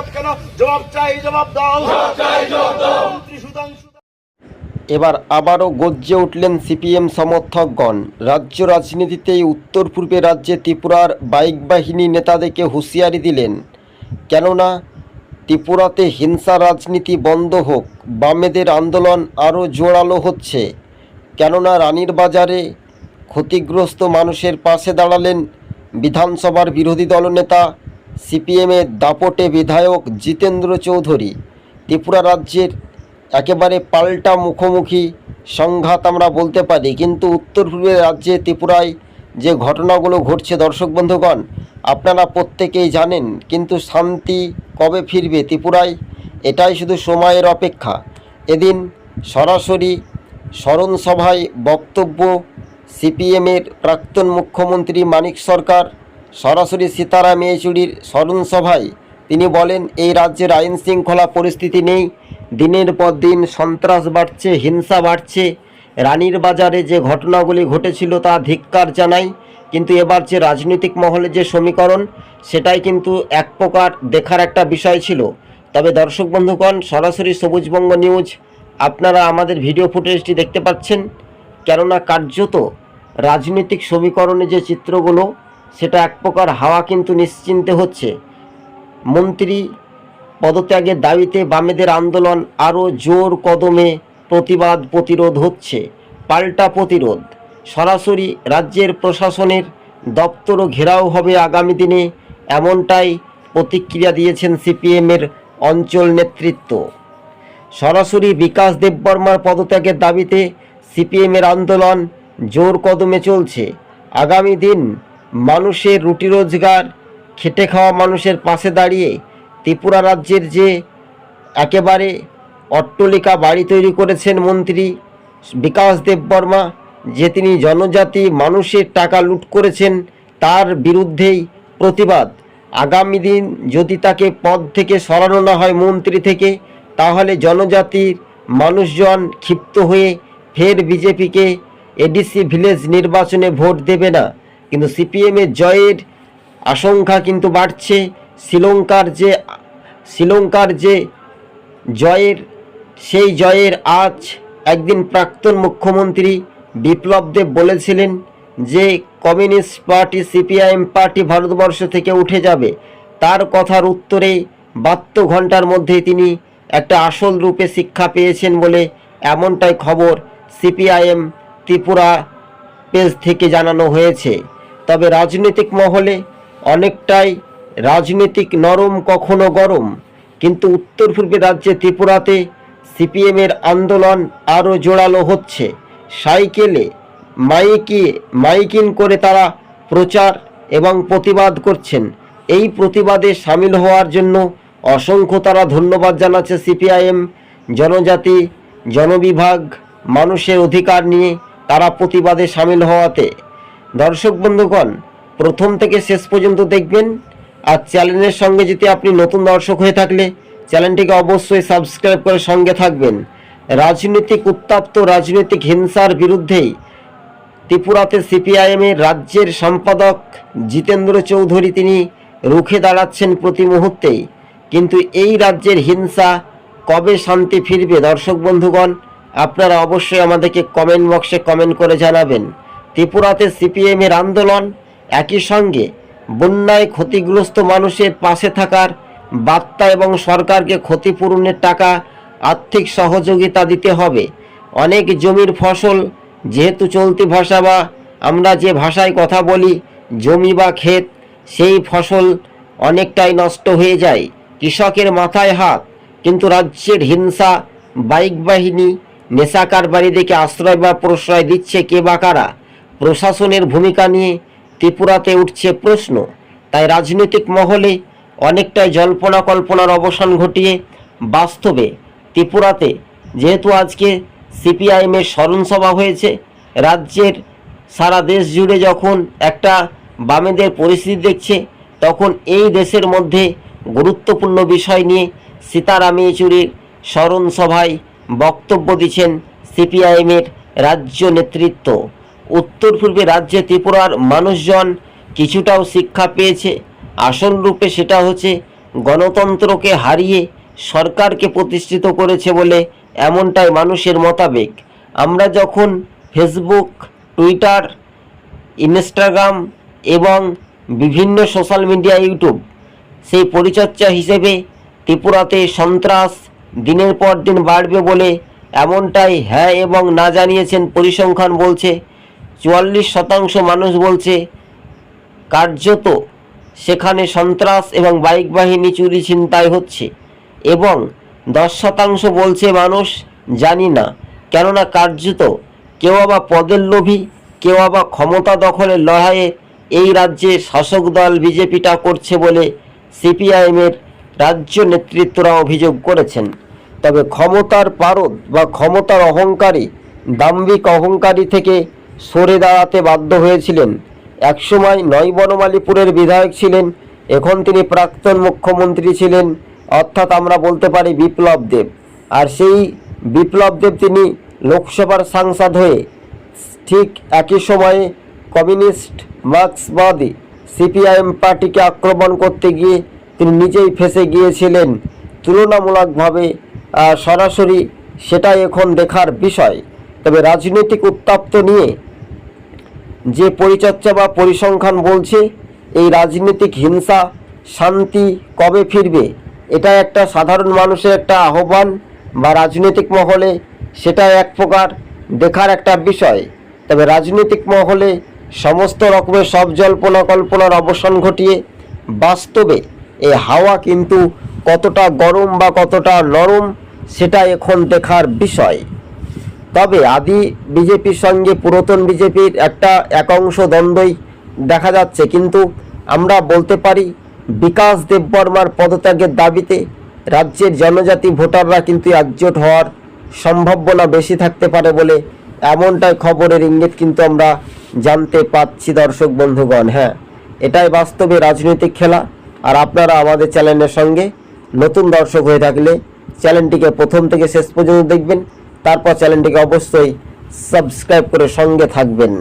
নীরব কেন? জবাব চাই জবাব দাও। মন্ত্রী সুধাংশু এবার আবারও গজ্জে উঠলেন সিপিএম সমর্থকগণ। রাজ্য রাজনীতিতেই উত্তর পূর্বে রাজ্যে ত্রিপুরার বাইক বাহিনী নেতাদেরকে হুঁশিয়ারি দিলেন। কেননা ত্রিপুরাতে হিংসা রাজনীতি বন্ধ হোক বামেদের আন্দোলন আরও জোরালো হচ্ছে। কেননা রানীর বাজারে ক্ষতিগ্রস্ত মানুষের পাশে দাঁড়ালেন বিধানসভার বিরোধী দলনেতা সিপিএমের দাপটে বিধায়ক জিতেন্দ্র চৌধুরী। ত্রিপুরা রাজ্যের একেবারে পাল্টা মুখোমুখি সংঘাত আমরা বলতে পারি, কিন্তু উত্তর পূর্বের রাজ্যে ত্রিপুরায় যে ঘটনাগুলো ঘটছে, দর্শক বন্ধুগণ, আপনারা প্রত্যেকেই জানেন, কিন্তু শান্তি কবে ফিরবে ত্রিপুরায়, এটাই শুধু সময়ের অপেক্ষা। এদিন সরাসরি স্মরণসভায় বক্তব্য সিপিএমের প্রাক্তন মুখ্যমন্ত্রী মানিক সরকার সরাসরি সীতারাম ইয়েচুরির স্মরণ সভায় তিনি বলেন, এই রাজ্যের আইন শৃঙ্খলা পরিস্থিতি নেই। দিনের পর দিন সন্ত্রাস বাড়ছে, হিংসা বাড়ছে। রানীর বাজারে যে ঘটনাগুলি ঘটেছিল তা ধিক্কার জানাই। কিন্তু এবার যে রাজনৈতিক মহলে যে সমীকরণ, সেটাই কিন্তু এক প্রকার দেখার একটা বিষয় ছিল। তবে দর্শক বন্ধুগণ, সরাসরি সবুজবঙ্গ নিউজ, আপনারা আমাদের ভিডিও ফুটেজটি দেখতে পাচ্ছেন। কেননা কার্যত রাজনৈতিক সমীকরণে যে চিত্রগুলো সেটা এক প্রকার হাওয়া কিন্তু নিশ্চিন্তে হচ্ছে। মন্ত্রী পদত্যাগের দাবিতে বামেদের আন্দোলন আরও জোর কদমে প্রতিবাদ প্রতিরোধ হচ্ছে, পাল্টা প্রতিরোধ। সরাসরি রাজ্যের প্রশাসনের দপ্তরও ঘেরাও হবে আগামী দিনে, এমনটাই প্রতিক্রিয়া দিয়েছেন সিপিএমের অঞ্চল নেতৃত্ব। সরাসরি বিকাশ দেববর্মার পদত্যাগের দাবিতে সিপিএমের আন্দোলন জোর কদমে চলছে। আগামী দিন মানুষের রুটি রোজগার, খেটে খাওয়া মানুষের পাশে দাঁড়িয়ে ত্রিপুরা রাজ্যের যে একেবারে অট্টলিকা বাড়ি তৈরি করেছেন মন্ত্রী বিকাশ দেববর্মা যে তিনি জনজাতি মানুষের টাকা লুট করেছেন, তার বিরুদ্ধেই প্রতিবাদ। আগামী দিন যদি তাকে পদ থেকে সরানো না হয় মন্ত্রী থেকে, তাহলে জনজাতির মানুষজন ক্ষিপ্ত হয়ে ফের বিজেপিকে এডিসি ভিলেজ নির্বাচনে ভোট দেবে না। কিন্তু সিপিএমের জয়ের আশঙ্কা কিন্তু বাড়ছে। শ্রীলঙ্কার যে শ্রীলঙ্কার যে জয়ের, সেই জয়ের আজ একদিন প্রাক্তন মুখ্যমন্ত্রী বিপ্লব দেব বলেছিলেন যে communist party CPIM party Bharatvarsha থেকে উঠে যাবে। তার কথার উত্তরে বাহাত্তর ঘণ্টার মধ্যে তিনি একটা আসল রূপে শিক্ষা পেয়েছেন বলে এমনটাই খবর সিপিআইএম ত্রিপুরা পেজ থেকে জানানো হয়েছে। তবে রাজনৈতিক মহলে অনেকটাই রাজনৈতিক নরম কখনো গরম। কিন্তু উত্তর পূর্বে রাজ্যে ত্রিপুরাতে সিপিএমের আন্দোলন আরও জোরালো হচ্ছে। সাইকেলে মাইকি, মাইকিং করে তারা প্রচার এবং প্রতিবাদ করছেন। এই প্রতিবাদে সামিল হওয়ার জন্য অসংখ্য তারা ধন্যবাদ জানাচ্ছে সিপিআইএম, জনজাতি, জনবিভাগ, মানুষের অধিকার নিয়ে তারা প্রতিবাদে সামিল হওয়াতে। দর্শক বন্ধুগণ, প্রথম থেকে শেষ পর্যন্ত দেখবেন। আর চ্যানেলের সঙ্গে যদি আপনি নতুন দর্শক হয়ে থাকলে, চ্যানেলটিকে অবশ্যই সাবস্ক্রাইব করে সঙ্গে থাকবেন। রাজনৈতিক উত্তাপ্ত, রাজনৈতিক হিংসার বিরুদ্ধেই ত্রিপুরাতে সিপিআইএমের রাজ্যের সম্পাদক জিতেন্দ্র চৌধুরী তিনি রুখে দাঁড়াচ্ছেন প্রতি মুহূর্তেই। কিন্তু এই রাজ্যের হিংসা কবে শান্তি ফিরবে দর্শক বন্ধুগণ, আপনারা অবশ্যই আমাদেরকে কমেন্ট বক্সে কমেন্ট করে জানাবেন। ত্রিপুরাতে সিপিএমের আন্দোলন, একই সঙ্গে বন্যায় ক্ষতিগ্রস্ত মানুষের পাশে থাকার বার্তা এবং সরকারকে ক্ষতিপূরণের টাকা আর্থিক সহযোগিতা দিতে হবে। অনেক জমির ফসল যেহেতু চলতি ভাষা বা আমরা যে ভাষায় কথা বলি, জমি বা ক্ষেত, সেই ফসল অনেকটাই নষ্ট হয়ে যায়। কৃষকের মাথায় হাত, কিন্তু রাজ্যের হিংসা, বাইক বাহিনী নেশা কারবারিদেরকে আশ্রয় বা প্রশ্রয় দিচ্ছে কে বা কারা? প্রশাসনের ভূমিকা নিয়ে ত্রিপুরাতে উঠছে প্রশ্ন। তাই রাজনৈতিক মহলে অনেকটাই জল্পনা কল্পনার অবসান ঘটিয়ে বাস্তবে ত্রিপুরাতে যেহেতু আজকে সিপিআইএমের স্মরণ সভা হয়েছে, রাজ্যের সারা দেশ জুড়ে যখন একটা বামেদের পরিস্থিতি দেখছে, তখন এই দেশের মধ্যে গুরুত্বপূর্ণ বিষয় নিয়ে সীতারাম ইয়েচুরির স্মরণ সভায় বক্তব্য দিচ্ছেন সিপিআইএমের রাজ্য নেতৃত্ব। উত্তর পূর্বে রাজ্যে ত্রিপুরার মানুষজন কিছুটাও শিক্ষা পেয়েছে। আসল রূপে সেটা হচ্ছে গণতন্ত্রকে হারিয়ে সরকারকে প্রতিষ্ঠিত করেছে বলে এমনটাই মানুষের মতাবেগ। আমরা যখন ফেসবুক, টুইটার, ইনস্টাগ্রাম এবং বিভিন্ন সোশ্যাল মিডিয়া, ইউটিউব সেই পরিচর্যা হিসেবে ত্রিপুরাতে সন্ত্রাস দিনের পর দিন বাড়বে বলে এমনটাই হ্যাঁ এবং না জানিয়েছেন পরিসংখ্যান বলছে চুয়াল্লিশ শতাংশ মানুষ বলছে, কার্যত সেখানে সন্ত্রাস এবং বাইক বাহিনী চুরি ছিনতাই হচ্ছে এবং দশ শতাংশ বলছে মানুষ জানি না। কেননা কার্যত কেউ আবার পদের লোভী, কেউ আবার ক্ষমতা দখলের লড়াইয়ে এই রাজ্যে শাসক দল বিজেপিটা করছে বলে সিপিআইএমের রাজ্য নেতৃত্বরা অভিযোগ করেছেন। তবে ক্ষমতার পারদ বা ক্ষমতার অহংকারী, দাম্ভিক অহংকারী থেকে সরে দাঁড়াতে বাধ্য হয়েছিলেন। একসময় নয় বনমালীপুরের বিধায়ক ছিলেন, এখন তিনি প্রাক্তন মুখ্যমন্ত্রী ছিলেন, অর্থাৎ আমরা বলতে পারি বিপ্লব দেব। আর সেই বিপ্লব দেব তিনি লোকসভার সাংসদ হয়ে ঠিক একই সময়ে কমিউনিস্ট মার্ক্সবাদী সিপিআইএম পার্টিকে আক্রমণ করতে গিয়ে তিনি নিজেই ফেসে গিয়েছিলেন। তুলনামূলকভাবে সরাসরি সেটাই এখন দেখার বিষয়। তবে রাজনৈতিক উত্তাপ্ত নিয়ে যে পরিচর্যা বা পরিসংখ্যান বলছে, এই রাজনৈতিক হিংসা, শান্তি কবে ফিরবে? এটা একটা সাধারণ মানুষের একটা আহ্বান বা রাজনৈতিক মহলে সেটা এক প্রকার দেখার একটা বিষয়। তবে রাজনৈতিক মহলে সমস্ত রকমের সব জল্পনা কল্পনার অবসান ঘটিয়ে বাস্তবে এই হাওয়া কিন্তু কতটা গরম বা কতটা নরম সেটা এখন দেখার বিষয়। তবে আদি বিজেপির সঙ্গে পুরাতন বিজেপির একটা একাংশ দ্বন্দ্বই দেখা যাচ্ছে। কিন্তু আমরা বলতে পারি, বিকাশ দেববর্মার পদত্যাগের দাবিতে রাজ্যের জনজাতি ভোটাররা কিন্তু একজোট হওয়ার সম্ভাবনা বেশি থাকতে পারে বলে এমনটাই খবরের ইঙ্গিত কিন্তু আমরা জানতে পাচ্ছি দর্শক বন্ধুগণ। হ্যাঁ এটাই বাস্তবে রাজনৈতিক খেলা। আর আপনারা আমাদের চ্যানেলের সঙ্গে নতুন দর্শক হয়ে থাকলে চ্যানেলটিকে প্রথম থেকে শেষ পর্যন্ত দেখবেন। তারপর চ্যানেলটিকে অবশ্যই সাবস্ক্রাইব করে সঙ্গে থাকবেন।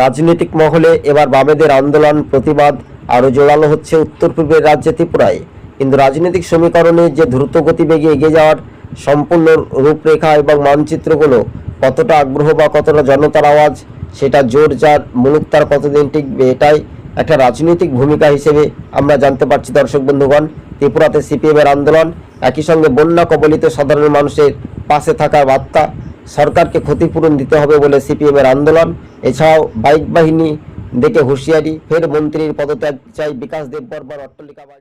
রাজনৈতিক মহলে এবার বামেদের আন্দোলন, প্রতিবাদ আরও জোরালো হচ্ছে উত্তর পূর্বের রাজ্যে ত্রিপুরায়। কিন্তু রাজনৈতিক সমীকরণে যে দ্রুত গতিবেগে এগিয়ে যাওয়ার সম্পূর্ণ রূপরেখা এবং মানচিত্রগুলো কতটা আগ্রহ বা কতটা জনতার আওয়াজ, সেটা জোর যার মুলুক তার কতদিন টিকবে, এটাই একটা রাজনৈতিক ভূমিকা হিসেবে আমরা জানতে পারছি দর্শক বন্ধুগণ। ত্রিপুরাতে সিপিএমের আন্দোলন একই সঙ্গে বন্যা কবলিত সাধারণ মানুষের পাশে থাকার বার্তা সরকারকে ক্ষতিপূরণ দিতে হবে বলে সিপিএমের আন্দোলন। এছাড়াও বাইক বাহিনী দেখে হুঁশিয়ারি, ফের মন্ত্রীর পদত্যাগ চাই বিকাশ দেববর্মার অট্টালিকা বাড়ি।